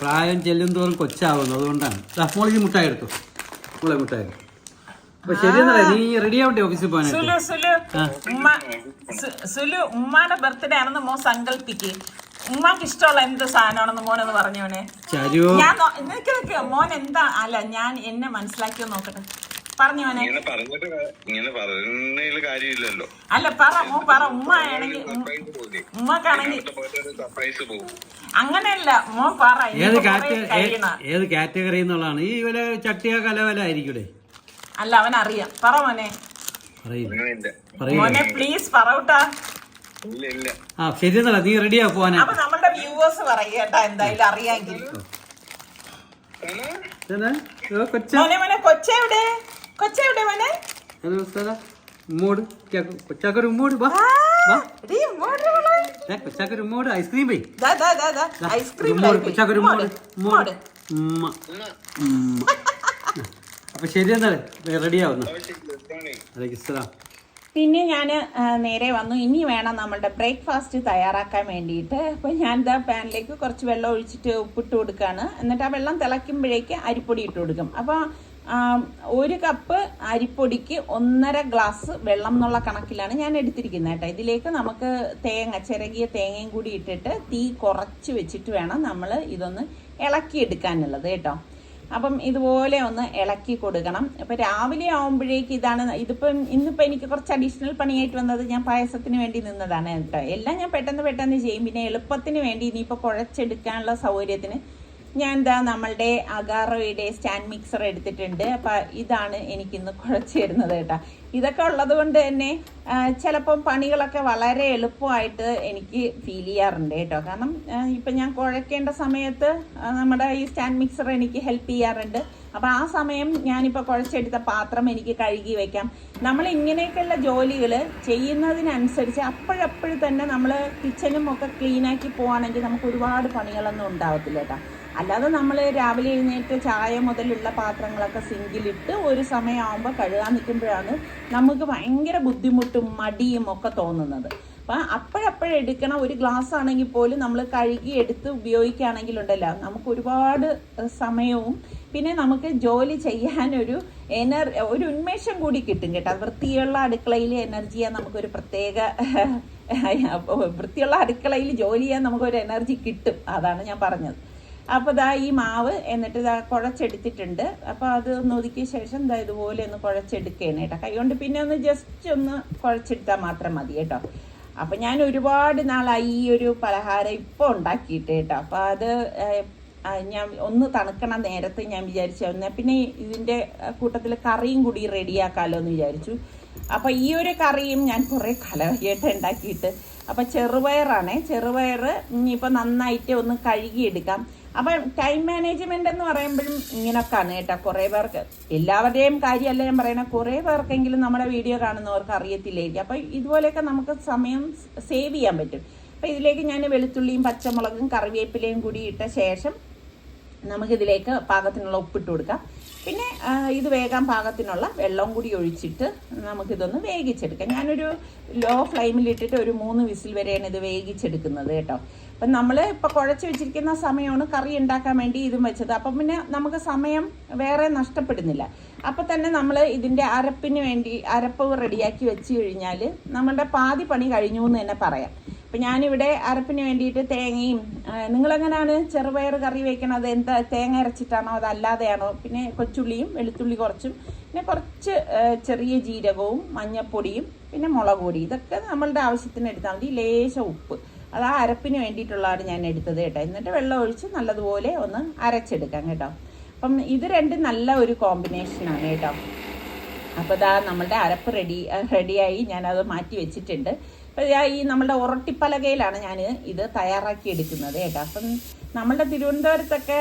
പ്രായം ചെല്ലും തോറും കൊച്ചാവുന്നു. അതുകൊണ്ടാണ്. മോളിക്ക് മുട്ടായി എടുത്തു. മോളെ മുട്ടായി. അപ്പൊ ശരിയെന്നല്ലേ നീ റെഡി ആവട്ടെ ഓഫീസിൽ പോകാനായിട്ട്? സുലു സുലു. ഉമ്മ സു- സുലു ഉമ്മാടെ ബർത്ത്ഡേ ആണെന്ന് മോൻ സങ്കല്പിക്ക് ഉമ്മാക്ക് ഇഷ്ടമുള്ള എന്ത് സാധനമാണെന്ന് മോനൊന്ന് പറഞ്ഞോനെ ചരുവോ? ഞാൻ നോ- മോൻ എന്താ അല്ല ഞാൻ എന്നെ മനസ്സിലാക്കിയോ നോക്കട്ടെ. പറഞ്ഞു മോനെ. ഇങ്ങനെ പറഞ്ഞിട്ട് ഇങ്ങനെ കാര്യമില്ലല്ലോ. അല്ല പറ മോ പറ. ഉമ്മ ആണെങ്കിൽ സർപ്രൈസ് പോലെ ഉമ്മക്കാണെങ്കിൽ സർപ്രൈസ് പോകും അങ്ങനെയല്ല മോ പറ. ഏത് ഇനിയിപ്പോ കാറ്റ കുറേ കഴിയണ. ഏത് കാറ്റഗറി എന്നുള്ളതാണ്. ഈ വില ചട്ടിയ കലവല ആയിരിക്കൂടെ? അല്ല അവൻ അറിയാം. പറ മോനെ. അറിയില്ല അങ്ങനെയില്ല. പറയില്ല. മോനെ പ്ലീസ് പറയൂട്ടാ ഇല്ല ഇല്ല. ആ ശരിയെന്നല്ല നീ റെഡിയാ അപ്പൊ പോവാനായിട്ട് നമ്മളുടെ വ്യൂവേഴ്സ് പറയട്ടാ എന്തായാലും അറിയാമെങ്കിൽ. മോനെ മോനെ കൊച്ചെവിടെ കൊച്ചെവിടെ മോനെ? കൊച്ചാക്ക് കൊച്ചാക്കൊരു ഉമ്മോട് വാ. വാ. ഇങ്ങോട്ട് കൊച്ചാക്കൊരു ഉമ്മോട് ഐസ്ക്രീം പോയി. ദാ, ദാ, ദാ, ദാ, ഐസ്ക്രീം ഉമ്മോട് ലൈഫ്. കൊച്ചാക്കൊരു ഇങ്ങോട്ട്, ഇങ്ങോട്ട്. ഉമ്മ. ഉമ്മ. അപ്പൊ ശരിയെന്നാലേ റെഡിയാവുന്നു അലൈക്കിസ്സലാം പിന്നെ ഞാൻ നേരെ വന്നു. ഇനി വേണം നമ്മളുടെ ബ്രേക്ക്ഫാസ്റ്റ് തയ്യാറാക്കാൻ വേണ്ടിയിട്ട്. അപ്പോൾ ഞാൻ ഇതാ പാനിലേക്ക് കുറച്ച് വെള്ളം ഒഴിച്ചിട്ട് ഉപ്പിട്ട് കൊടുക്കുകയാണ് എന്നിട്ട് ആ വെള്ളം തിളയ്ക്കുമ്പോഴേക്ക് അരിപ്പൊടി ഇട്ട് കൊടുക്കും. അപ്പോൾ ഒരു കപ്പ് അരിപ്പൊടിക്ക് ഒന്നര ഗ്ലാസ് വെള്ളം എന്നുള്ള കണക്കിലാണ് ഞാൻ എടുത്തിരിക്കുന്നത് കേട്ടോ. ഇതിലേക്ക് നമുക്ക് തേങ്ങ ചിരകിയ തേങ്ങയും കൂടി ഇട്ടിട്ട് തീ കുറച്ച് വെച്ചിട്ട് വേണം നമ്മൾ ഇതൊന്ന് ഇളക്കി എടുക്കാനുള്ളത് കേട്ടോ. അപ്പം ഇതുപോലെ ഒന്ന് ഇളക്കി കൊടുക്കണം. അപ്പം രാവിലെ ആവുമ്പോഴേക്ക് ഇതാണ് ഇതിപ്പം ഇന്നിപ്പോൾ എനിക്ക് കുറച്ച് അഡീഷണൽ പണിയായിട്ട് വന്നത് ഞാൻ പായസത്തിന് വേണ്ടി നിന്നതാണ് കേട്ടോ. എല്ലാം ഞാൻ പെട്ടെന്ന് പെട്ടെന്ന് ചെയ്യും. പിന്നെ എളുപ്പത്തിന് വേണ്ടി ഇനിയിപ്പോൾ കുഴച്ചെടുക്കാനുള്ള സൗകര്യത്തിന് ഞാൻ എന്താ നമ്മളുടെ അഗാറോയുടെ സ്റ്റാൻഡ് മിക്സർ എടുത്തിട്ടുണ്ട്. അപ്പം ഇതാണ് എനിക്കിന്ന് കുഴച്ച് തരുന്നത് കേട്ടോ. ഇതൊക്കെ ഉള്ളത് കൊണ്ട് തന്നെ ചിലപ്പം പണികളൊക്കെ വളരെ എളുപ്പമായിട്ട് എനിക്ക് ഫീൽ ചെയ്യാറുണ്ട് കേട്ടോ. കാരണം ഇപ്പം ഞാൻ കുഴക്കേണ്ട സമയത്ത് നമ്മുടെ ഈ സ്റ്റാൻഡ് മിക്സർ എനിക്ക് ഹെൽപ്പ് ചെയ്യാറുണ്ട്. അപ്പോൾ ആ സമയം ഞാനിപ്പോൾ കുഴച്ചെടുത്ത പാത്രം എനിക്ക് കഴുകി വെക്കാം. നമ്മൾ ഇങ്ങനെയൊക്കെയുള്ള ജോലികൾ ചെയ്യുന്നതിനനുസരിച്ച് അപ്പോഴപ്പോഴും തന്നെ നമ്മൾ കിച്ചനും ഒക്കെ ക്ലീനാക്കി പോവാണെങ്കിൽ നമുക്ക് ഒരുപാട് പണികളൊന്നും ഉണ്ടാവത്തില്ല കേട്ടോ. അല്ലാതെ നമ്മൾ രാവിലെ എഴുന്നേറ്റ് ചായ മുതലുള്ള പാത്രങ്ങളൊക്കെ സിങ്കിലിട്ട് ഒരു സമയമാകുമ്പോൾ കഴുകാൻ നിൽക്കുമ്പോഴാണ് നമുക്ക് ഭയങ്കര ബുദ്ധിമുട്ടും മടിയും ഒക്കെ തോന്നുന്നത്. അപ്പം അപ്പോഴപ്പോഴെടുക്കണ ഒരു ഗ്ലാസ് ആണെങ്കിൽ പോലും നമ്മൾ കഴുകി എടുത്ത് ഉപയോഗിക്കുകയാണെങ്കിലുണ്ടല്ലോ നമുക്ക് ഒരുപാട് സമയവും പിന്നെ നമുക്ക് ജോലി ചെയ്യാനൊരു എനർ ഒരു ഉന്മേഷം കൂടി കിട്ടും കേട്ടോ. വൃത്തിയുള്ള അടുക്കളയിൽ എനർജി ചെയ്യാൻ നമുക്കൊരു പ്രത്യേക വൃത്തിയുള്ള അടുക്കളയിൽ ജോലി ചെയ്യാൻ നമുക്കൊരു എനർജി കിട്ടും. അതാണ് ഞാൻ പറഞ്ഞത്. അപ്പോൾ ദാ ഈ മാവ് എന്നിട്ട് ഇതാ കുഴച്ചെടുത്തിട്ടുണ്ട്. അപ്പോൾ അത് ഒന്ന് ഒതുക്കിയ ശേഷം ദാ ഇതുപോലെ ഒന്ന് കുഴച്ചെടുക്കുകയാണ് കേട്ടോ. കൈകൊണ്ട് പിന്നെ ഒന്ന് ജസ്റ്റ് ഒന്ന് കുഴച്ചെടുത്താൽ മാത്രം മതി കേട്ടോ. അപ്പം ഞാൻ ഒരുപാട് നാളായി ഈ ഒരു പലഹാരം ഇപ്പോൾ ഉണ്ടാക്കിയിട്ട് കേട്ടോ. അപ്പോൾ അത് ഞാൻ ഒന്ന് തണുക്കണ നേരത്തെ ഞാൻ വിചാരിച്ചു. പിന്നെ ഇതിന്റെ കൂട്ടത്തിൽ കറിയും കൂടി റെഡിയാക്കാമല്ലോ എന്ന് വിചാരിച്ചു. അപ്പോൾ ഈ ഒരു കറിയും ഞാൻ കുറേ കലവയായിട്ട് ഉണ്ടാക്കിയിട്ട്. അപ്പോൾ ചെറുപയറാണേ. ചെറുപയർ ഇനിയിപ്പോൾ നന്നായിട്ട് ഒന്ന് കഴുകിയെടുക്കാം. അപ്പം ടൈം മാനേജ്മെന്റ് എന്ന് പറയുമ്പോഴും ഇങ്ങനൊക്കെയാണ് കേട്ടോ. കുറേ പേർക്ക് എല്ലാവരുടെയും കാര്യമല്ല ഞാൻ പറയണ കുറേ പേർക്കെങ്കിലും നമ്മുടെ വീഡിയോ കാണുന്നവർക്ക് അറിയത്തില്ലായിരിക്കും. അപ്പം ഇതുപോലെയൊക്കെ നമുക്ക് സമയം സേവ് ചെയ്യാൻ പറ്റും. അപ്പൊ ഇതിലേക്ക് ഞാൻ വെളുത്തുള്ളിയും പച്ചമുളകും കറിവേപ്പിലയും കൂടി ഇട്ട ശേഷം നമുക്കിതിലേക്ക് പാകത്തിനുള്ള ഉപ്പിട്ട് കൊടുക്കാം. പിന്നെ ഇത് വേഗം പാകത്തിനുള്ള വെള്ളം കൂടി ഒഴിച്ചിട്ട് നമുക്കിതൊന്ന് വേവിച്ചെടുക്കാം. ഞാനൊരു ലോ ഫ്ലെയിമിൽ ഇട്ടിട്ട് ഒരു മൂന്ന് വിസിൽ വരെയാണ് ഇത് വേവിച്ചെടുക്കുന്നത് കേട്ടോ. അപ്പം നമ്മൾ ഇപ്പോൾ കുഴച്ച് വെച്ചിരിക്കുന്ന സമയമാണ് കറി ഉണ്ടാക്കാൻ വേണ്ടി ഇതും വെച്ചത്. അപ്പം പിന്നെ നമുക്ക് സമയം വേറെ നഷ്ടപ്പെടുന്നില്ല. അപ്പം തന്നെ നമ്മൾ ഇതിന്റെ അരപ്പിന് വേണ്ടി അരപ്പ് റെഡിയാക്കി വെച്ച് കഴിഞ്ഞാൽ നമ്മളുടെ പാതി പണി കഴിഞ്ഞു എന്ന് തന്നെ പറയാം. അപ്പം ഞാനിവിടെ അരപ്പിന് വേണ്ടിയിട്ട് തേങ്ങയും നിങ്ങളെങ്ങനെയാണ് ചെറുപയർ കറി വെക്കണത്? എന്താ തേങ്ങ അരച്ചിട്ടാണോ അതല്ലാതെയാണോ പിന്നെ കൊച്ചുള്ളിയും വെളുത്തുള്ളി കുറച്ചും പിന്നെ കുറച്ച് ചെറിയ ജീരകവും മഞ്ഞപ്പൊടിയും പിന്നെ മുളക് പൊടി. ഇതൊക്കെ നമ്മളുടെ ആവശ്യത്തിന് എടുത്താൽ മതി. ലേശം ഉപ്പ്. അത് ആ അരപ്പിന് വേണ്ടിയിട്ടുള്ളതാണ് ഞാൻ എടുത്തത് കേട്ടോ. എന്നിട്ട് വെള്ളം ഒഴിച്ച് നല്ലതുപോലെ ഒന്ന് അരച്ചെടുക്കാം കേട്ടോ. അപ്പം ഇത് രണ്ടും നല്ല ഒരു കോമ്പിനേഷനാണ് കേട്ടോ. അപ്പോൾ ഇതാ നമ്മളുടെ അരപ്പ് റെഡി റെഡിയായി ഞാനത് മാറ്റി വെച്ചിട്ടുണ്ട്. അപ്പോൾ ഈ നമ്മളുടെ ഉറട്ടിപ്പലകയിലാണ് ഞാൻ ഇത് തയ്യാറാക്കി എടുക്കുന്നത് കേട്ടോ. അപ്പം നമ്മളുടെ തിരുവനന്തപുരത്തൊക്കെ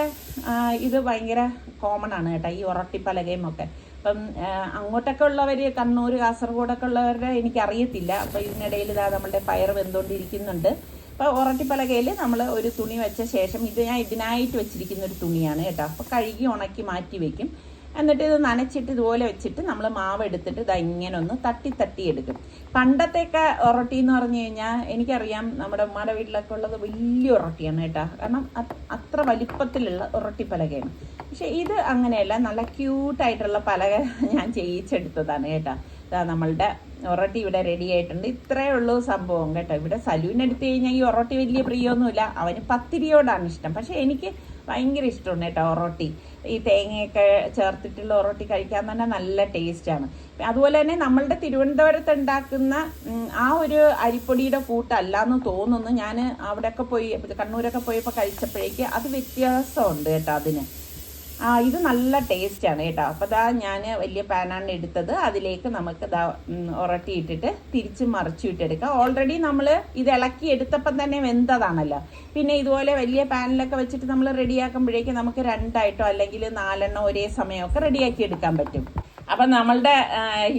ഇത് ഭയങ്കര കോമൺ ആണ് കേട്ടോ ഈ ഉറട്ടിപ്പലകയും ഒക്കെ. അപ്പം അങ്ങോട്ടൊക്കെ ഉള്ളവർ കണ്ണൂർ കാസർഗോഡൊക്കെ ഉള്ളവരുടെ എനിക്കറിയത്തില്ല. അപ്പോൾ ഇതിനിടയിൽ ഇതാ നമ്മളുടെ പയർ വെന്തുകൊണ്ടിരിക്കുന്നുണ്ട്. അപ്പോൾ ഉറട്ടിപ്പലകയിൽ നമ്മൾ ഒരു തുണി വെച്ച ശേഷം ഇത് ഞാൻ ഇതിനായിട്ട് വെച്ചിരിക്കുന്ന ഒരു തുണിയാണ് കേട്ടോ. അപ്പോൾ കഴുകി ഉണക്കി മാറ്റി വെക്കും. എന്നിട്ട് ഇത് നനച്ചിട്ട് ഇതുപോലെ വെച്ചിട്ട് നമ്മൾ മാവ് എടുത്തിട്ട് ഇത് ഇങ്ങനെ ഒന്ന് തട്ടി തട്ടി എടുക്കും. പണ്ടത്തെയൊക്കെ ഉറട്ടി എന്ന് പറഞ്ഞു കഴിഞ്ഞാൽ എനിക്കറിയാം നമ്മുടെ ഉമ്മയുടെ വീട്ടിലൊക്കെ ഉള്ളത് വലിയ ഉറട്ടിയാണ് കേട്ടോ. കാരണം അത് അത്ര വലിപ്പത്തിലുള്ള ഉറട്ടി പലകയാണ്. പക്ഷെ ഇത് അങ്ങനെയല്ല നല്ല ക്യൂട്ടായിട്ടുള്ള പലക ഞാൻ ചെയ്യിച്ചെടുത്തതാണ് കേട്ടോ. നമ്മളുടെ ഒറട്ടി ഇവിടെ റെഡി ആയിട്ടുണ്ട്. ഇത്രയേ ഉള്ളൂ സംഭവം കേട്ടോ. ഇവിടെ സലൂൻ എടുത്തു കഴിഞ്ഞാൽ ഈ ഒറോട്ടി വലിയ പ്രിയമൊന്നുമില്ല അവന് പത്തിരിയോടാണ് ഇഷ്ടം. പക്ഷെ എനിക്ക് ഭയങ്കര ഇഷ്ടമാണ് കേട്ടോ ഒറോട്ടി. ഈ തേങ്ങയൊക്കെ ചേർത്തിട്ടുള്ള ഒറോട്ടി കഴിക്കാൻ തന്നെ നല്ല ടേസ്റ്റാണ് അതുപോലെ തന്നെ നമ്മളുടെ തിരുവനന്തപുരത്ത് ഉണ്ടാക്കുന്ന ആ ഒരു അരിപ്പൊടിയുടെ കൂട്ടല്ല എന്ന് തോന്നുന്നു. ഞാൻ അവിടെയൊക്കെ പോയി കണ്ണൂരൊക്കെ പോയപ്പോൾ കഴിച്ചപ്പോഴേക്ക് അത് വ്യത്യാസമുണ്ട് കേട്ടോ അതിന്. ഇത് നല്ല ടേസ്റ്റാണ് കേട്ടോ. അപ്പോൾ ദാ ഞാൻ വലിയ പാനാണ് എടുത്തത്. അതിലേക്ക് നമുക്ക് ദാ ഉം, ഉരട്ടി ഇട്ടിട്ട് തിരിച്ച് മറിച്ചു ഇട്ടെടുക്കാം. ഓൾറെഡി നമ്മൾ ഇത് ഇളക്കി എടുത്തപ്പം തന്നെ വെന്തതാണല്ലോ. പിന്നെ ഇതുപോലെ വലിയ പാനിലൊക്കെ വെച്ചിട്ട് നമ്മൾ റെഡിയാക്കുമ്പോഴേക്കും നമുക്ക് രണ്ടായിട്ടോ അല്ലെങ്കിൽ നാലെണ്ണോ ഒരേ സമയമൊക്കെ റെഡിയാക്കി എടുക്കാൻ പറ്റും. അപ്പം നമ്മളുടെ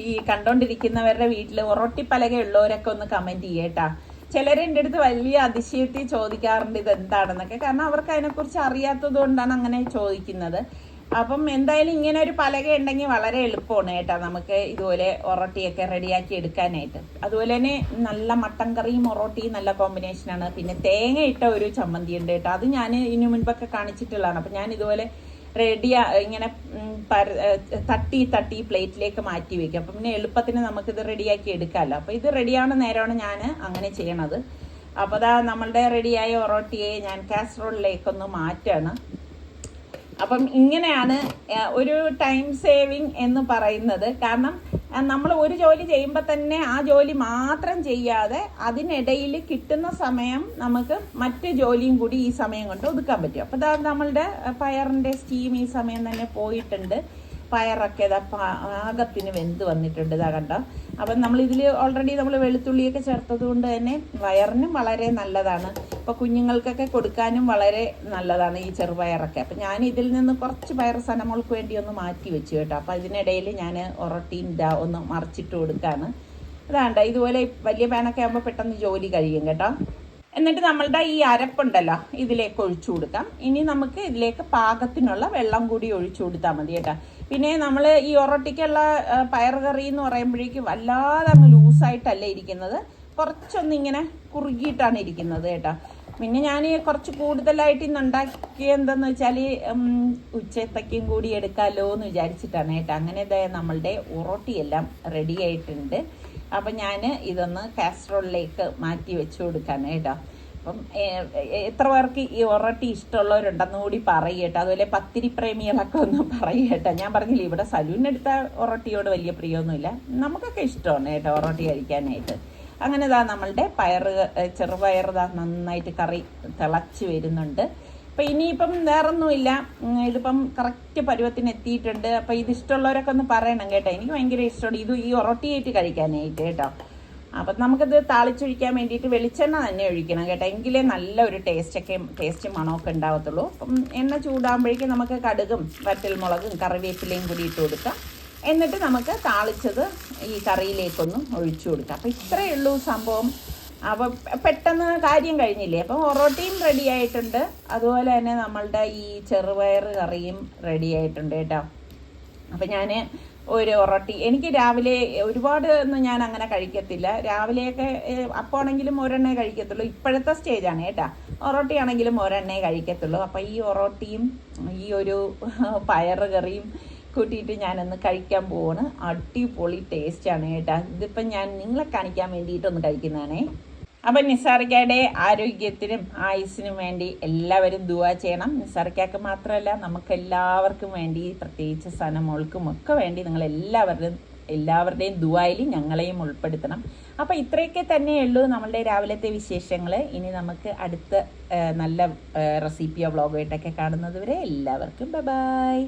ഈ കണ്ടോണ്ടിരിക്കുന്നവരുടെ വീട്ടിൽ ഉറട്ടിപ്പലക ഉള്ളവരൊക്കെ ഒന്ന് കമന്റ് ചെയ്യേട്ടാ ചിലർ എന്റെ അടുത്ത് വലിയ അതിശയത്തിൽ ചോദിക്കാറുണ്ട് ഇത് എന്താണെന്നൊക്കെ കാരണം അവർക്ക് അതിനെക്കുറിച്ച് അറിയാത്തത് കൊണ്ടാണ് അങ്ങനെ ചോദിക്കുന്നത്. അപ്പം എന്തായാലും ഇങ്ങനെ ഒരു പലക ഉണ്ടെങ്കിൽ വളരെ എളുപ്പമാണ് കേട്ടോ നമുക്ക് ഇതുപോലെ ഒറോട്ടിയൊക്കെ റെഡിയാക്കി എടുക്കാനായിട്ട്. അതുപോലെ തന്നെ നല്ല മട്ടൻ കറിയും ഒറോട്ടിയും നല്ല കോമ്പിനേഷനാണ്. പിന്നെ തേങ്ങ ഇട്ട ഒരു ചമ്മന്തി ഉണ്ട് കേട്ടോ. അത് ഞാൻ ഇതിനു മുൻപൊക്കെ കാണിച്ചിട്ടുള്ളതാണ്. അപ്പം ഞാൻ ഇതുപോലെ റെഡി ഇങ്ങനെ തട്ടി തട്ടി പ്ലേറ്റിലേക്ക് മാറ്റി വെക്കും. അപ്പം പിന്നെ എളുപ്പത്തിന് നമുക്കിത് റെഡിയാക്കി എടുക്കാമല്ലോ. അപ്പോൾ ഇത് റെഡിയാവുന്ന നേരമാണ് ഞാൻ അങ്ങനെ ചെയ്യണത്. അപ്പോൾ അതാ നമ്മളുടെ റെഡിയായ ഒറോട്ടിയെ ഞാൻ കാസറോളിലേക്കൊന്ന് മാറ്റാണ്. അപ്പം ഇങ്ങനെയാണ് ഒരു ടൈം സേവിങ് എന്ന് പറയുന്നത്. കാരണം നമ്മൾ ഒരു ജോലി ചെയ്യുമ്പോൾ തന്നെ ആ ജോലി മാത്രം ചെയ്യാതെ അതിനിടയിൽ കിട്ടുന്ന സമയം നമുക്ക് മറ്റ് ജോലിയും കൂടി ഈ സമയം കൊണ്ട് ഒതുക്കാൻ പറ്റും. അപ്പോൾ നമ്മളുടെ പയറിന്റെ സ്റ്റീം ഈ സമയം തന്നെ പോയിട്ടുണ്ട്. പയറൊക്കെ ഇതാ പാകത്തിന് വെന്ത് വന്നിട്ടുണ്ട് ഇതാ കണ്ടോ? അപ്പം നമ്മൾ ഇതിൽ ഓൾറെഡി നമ്മൾ വെളുത്തുള്ളിയൊക്കെ ചേർത്തത് കൊണ്ട് തന്നെ വയറിനും വളരെ നല്ലതാണ്. ഇപ്പോൾ കുഞ്ഞുങ്ങൾക്കൊക്കെ കൊടുക്കാനും വളരെ നല്ലതാണ് ഈ ചെറുപയറൊക്കെ. അപ്പം ഞാൻ ഇതിൽ നിന്ന് കുറച്ച് പയർ സനമോൾക്ക് വേണ്ടി ഒന്ന് മാറ്റി വെച്ചു കേട്ടോ. അപ്പം ഇതിനിടയിൽ ഞാൻ ഒറട്ടിയും ഇതാ ഒന്ന് മറിച്ചിട്ട് കൊടുക്കുകയാണ് അതാണ്ട ഇതുപോലെ വലിയ പാനൊക്കെ ആകുമ്പോൾ പെട്ടെന്ന് ജോലി കഴിയും കേട്ടോ. എന്നിട്ട് നമ്മളുടെ ഈ അരപ്പുണ്ടല്ലോ ഇതിലേക്ക് ഒഴിച്ചു കൊടുക്കാം. ഇനി നമുക്ക് ഇതിലേക്ക് പാകത്തിനുള്ള വെള്ളം കൂടി ഒഴിച്ചു കൊടുത്താൽ മതി കേട്ടോ. പിന്നെ നമ്മൾ ഈ ഒറട്ടിക്കുള്ള പയർ കറി എന്ന് പറയുമ്പോഴേക്കും വല്ലാതെ അങ്ങ് ലൂസായിട്ടല്ല ഇരിക്കുന്നത്. കുറച്ചൊന്ന് ഇങ്ങനെ കുറുകിയിട്ടാണ് ഇരിക്കുന്നത് കേട്ടോ. പിന്നെ ഞാൻ കുറച്ച് കൂടുതലായിട്ട് ഇന്ന് ഉണ്ടാക്കിയ എന്താന്ന് വെച്ചാൽ ഉച്ചത്തേക്കും കൂടി എടുക്കാമല്ലോ എന്ന് വിചാരിച്ചിട്ടാണ് കേട്ടോ. അങ്ങനെ ഇതേ നമ്മളുടെ ഉറോട്ടിയെല്ലാം റെഡി ആയിട്ടുണ്ട്. അപ്പം ഞാൻ ഇതൊന്ന് കാസ്ട്രോളിലേക്ക് മാറ്റി വെച്ച് കൊടുക്കാണ് കേട്ടോ. അപ്പം എത്ര പേർക്ക് ഈ ഒറട്ടി ഇഷ്ടമുള്ളവരുണ്ടെന്ന് കൂടി പറയട്ടെ. അതുപോലെ പത്തിരി പ്രേമികളൊക്കെ ഒന്ന് പറയട്ടെ. ഞാൻ പറഞ്ഞില്ല ഇവിടെ സലൂനെടുത്ത ഒറട്ടിയോട് വലിയ പ്രിയമൊന്നുമില്ല. നമുക്കൊക്കെ ഇഷ്ടമാണ് കേട്ടോ ഒറട്ടി കഴിക്കാനായിട്ട്. അങ്ങനെ ഇതാ നമ്മളുടെ പയർ ചെറുപയർ ഇതാ നന്നായിട്ട് കറി തിളച്ച് വരുന്നുണ്ട്. അപ്പം ഇനിയിപ്പം വേറൊന്നുമില്ല. ഇതിപ്പം കറക്റ്റ് പരുവത്തിന് എത്തിയിട്ടുണ്ട്. അപ്പം ഇത് ഇഷ്ടമുള്ളവരൊക്കെ ഒന്ന് പറയണം കേട്ടോ. എനിക്ക് ഭയങ്കര ഇഷ്ടമാണ്. ഇത് ഈ ഒറട്ടിയായിട്ട് കഴിക്കാനായിട്ട് കേട്ടോ. അപ്പം നമുക്കിത് താളിച്ചൊഴിക്കാൻ വേണ്ടിയിട്ട് വെളിച്ചെണ്ണ തന്നെ ഒഴിക്കണം കേട്ടോ. എങ്കിലേ നല്ല ഒരു ടേസ്റ്റൊക്കെ ടേസ്റ്റ് മണമൊക്കെ ഉണ്ടാവത്തുള്ളൂ. അപ്പം എണ്ണ ചൂടാകുമ്പോഴേക്കും നമുക്ക് കടുകും വറ്റൽമുളകും കറിവേപ്പിലയും കൂടി ഇട്ട് കൊടുക്കാം. എന്നിട്ട് നമുക്ക് താളിച്ചത് ഈ കറിയിലേക്കൊന്നും ഒഴിച്ചു കൊടുക്കാം. അപ്പം ഇത്രയേ ഉള്ളൂ സംഭവം. അപ്പം പെട്ടെന്ന് കാര്യം കഴിഞ്ഞില്ലേ? അപ്പം ഒറോട്ടിയും റെഡി ആയിട്ടുണ്ട്. അതുപോലെ തന്നെ നമ്മളുടെ ഈ ചെറുപയർ കറിയും റെഡി ആയിട്ടുണ്ട് കേട്ടോ. അപ്പം ഞാൻ ഒരു ഒറട്ടി എനിക്ക് രാവിലെ ഒരുപാട് ഒന്നും ഞാൻ അങ്ങനെ കഴിക്കത്തില്ല. രാവിലെയൊക്കെ അപ്പോൾ ആണെങ്കിലും ഒരെണ്ണേ കഴിക്കത്തുള്ളൂ. ഇപ്പോഴത്തെ സ്റ്റേജാണ് കേട്ടാ. ഒറോട്ടി ആണെങ്കിലും ഒരെണ്ണേ കഴിക്കത്തുള്ളൂ. അപ്പം ഈ ഒറോട്ടിയും ഈ ഒരു പയറ് കറിയും കൂട്ടിയിട്ട് ഞാനൊന്ന് കഴിക്കാൻ പോവാണ്. അടിപൊളി ടേസ്റ്റാണ് കേട്ടാ. ഇതിപ്പം ഞാൻ നിങ്ങളെ കാണിക്കാൻ വേണ്ടിയിട്ടൊന്ന് കഴിക്കുന്നതാണേ. അപ്പം നിസാർക്കയുടെ ആരോഗ്യത്തിനും ആയുസ്സിനും വേണ്ടി എല്ലാവരും ദുവാ ചെയ്യണം. നിസാർക്കയ്ക്ക് മാത്രമല്ല നമുക്ക് എല്ലാവർക്കും വേണ്ടി പ്രത്യേകിച്ച് സനമോൾക്കും ഒക്കെ വേണ്ടി നിങ്ങൾ എല്ലാവരുടെയും എല്ലാവരുടെയും ദുവായിൽ ഞങ്ങളെയും ഉൾപ്പെടുത്തണം. അപ്പം ഇത്രയൊക്കെ തന്നെയുള്ളൂ നമ്മളുടെ രാവിലത്തെ വിശേഷങ്ങൾ ഇനി നമുക്ക് അടുത്ത നല്ല റെസിപ്പിയോ വ്ളോഗോ ആയിട്ടൊക്കെ കാണുന്നത് വരെ എല്ലാവർക്കും ബൈ.